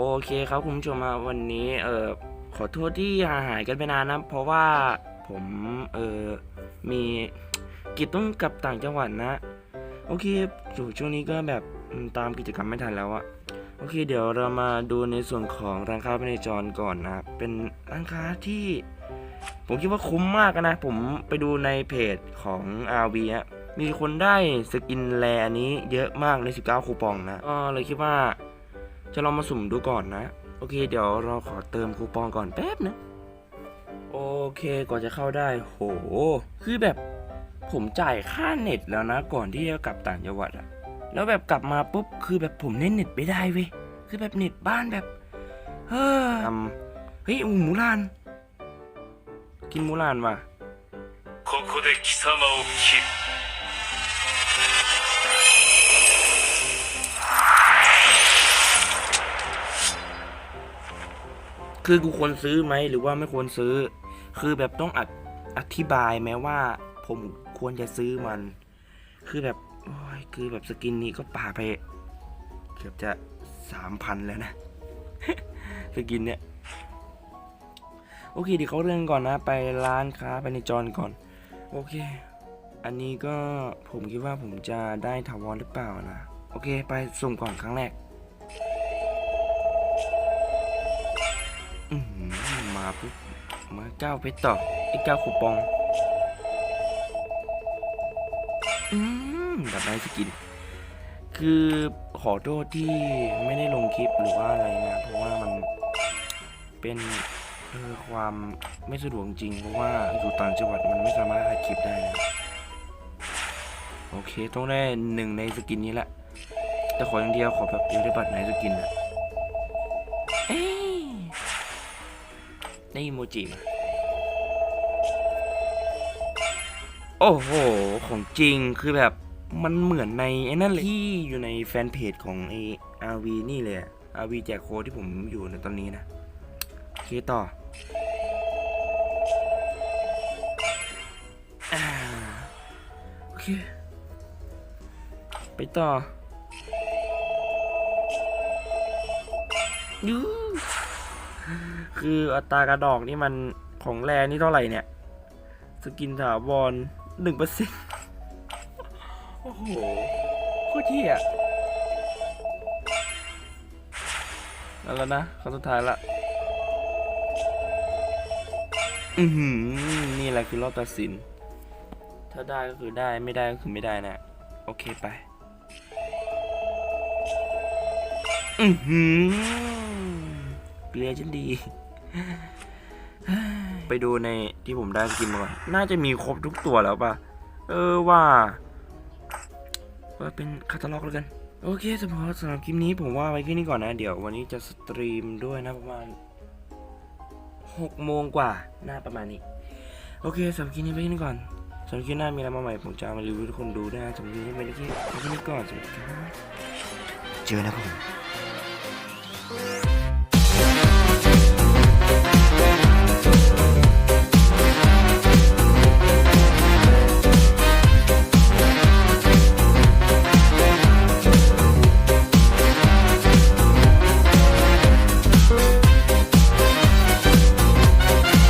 โอเคครับคุณผู้ชมมาวันนี้เออขอโทษที่หาหายกันไปนานนะ เพราะว่าผมเออมีกิจต้องกลับต่างจังหวัดนะ โอเคอยู่ช่วงนี้ก็แบบตามกิจกรรมไม่ทันแล้วอะโอเค เดี๋ยวเรามาดูในส่วนของร้านค้าภายในจรก่อนนะ เป็นร้านค้าที่ ผมคิดว่าคุ้มมากนะ ผมไปดูในเพจของ RV อะมีคนได้สกินแลอันนี้เยอะมากใน19คูปองนะก็เลยคิดว่า จะลองมาสุ่มดูก่อนนะ โอเค เดี๋ยวเราขอเติมคูปองก่อนแป๊บนะ โอเคก่อนจะเข้าได้ โห คือแบบผมจ่ายค่าเน็ตแล้วนะ ก่อนที่จะกลับต่างจังหวัดอะแล้วแบบกลับมาปุ๊บ คือแบบผมเล่นเน็ตไม่ได้เว้ย คือแบบเน็ตบ้านแบบ เฮ้ยอืมเฮ้ยหมูลาน กินหมูลานว่ะ ここで貴様を切る คือกูควรซื้อไหมหรือว่าไม่ควรซื้อ คือแบบต้องออธิบายไหมว่า ผมควรจะซื้อมัน คือแบบโอ้ยคือแบบสกินนี้ก็ป่าไปเกือบจะสามพันแล้วนะ สกินเนี่ยโอเคเดี๋ยวเขาเรื่องก่อนนะ ไปร้านค้าไปในจอนก่อน โอเค อันนี้ก็ผมคิดว่าผมจะได้ถาวรหรือเปล่านะ โอเค ไปสุ่มก่อนครั้งแรก ปุ๊บมาเก้าเพชรต่อไอ้เก้าคูปอง อืมแบบไนสกิน คือขอโทษที่ไม่ได้ลงคลิปหรือว่าอะไรนะ เพราะว่ามันเป็นเออความไม่สะดวกจริง เพราะว่าอยู่ต่างจังหวัดมันไม่สามารถอัดคลิปได้นะโอเค ต้องได้หนึ่งในสกินนี้แหละ แต่ขออย่างเดียวขอแบบอยากได้บัตรในสกินอะเอ้ย ได้อีโมจิมาโอ้โห ของจริงคือแบบมันเหมือนในไอ้นั่นเลยที่อยู่ในแฟนเพจของไอ้ RV นี่เลยอะ RV แจกโค้ดที่ผมอยู่ในตอนนี้นะโอเคต่อโอเค ไปต่อยู คืออัตรากระดอกนี่มันของแรนี่เท่าไหร่เนี่ย สกินถาวรหนึ่งเปอร์เซ็นต์โอ้โหโคตรเที่ยนั่นแล้วนะครั้งสุดท้ายละ อือหือ นี่แหละคือรอบตัดสิน ถ้าได้ก็คือได้ไม่ได้ก็คือไม่ได้นะ โอเคไป อือหือ เกลียฉันดี ไปดูในที่ผมได้กินมาก่อนน่าจะมีครบทุกตัวแล้วป่ะ เออว่าว่าเป็นคาตาล็อกแล้วกัน โอเคสำหรับสำหรับคลิปนี้ผมว่าไว้แค่นี้ก่อนนะ เดี๋ยววันนี้จะสตรีมด้วยนะประมาณหกโมงกว่าหน้าประมาณนี้ โอเคสำหรับคลิปนี้ไว้แค่นี้ก่อนสำหรับคลิปหน้ามีอะไรมาใหม่ผมจะเอามารีวิวให้ทุกคนดูด้วยนะสำหรับคลิปนี้ไปที่แค่นี้ก่อนสวัสดีครับเจอนะครับผม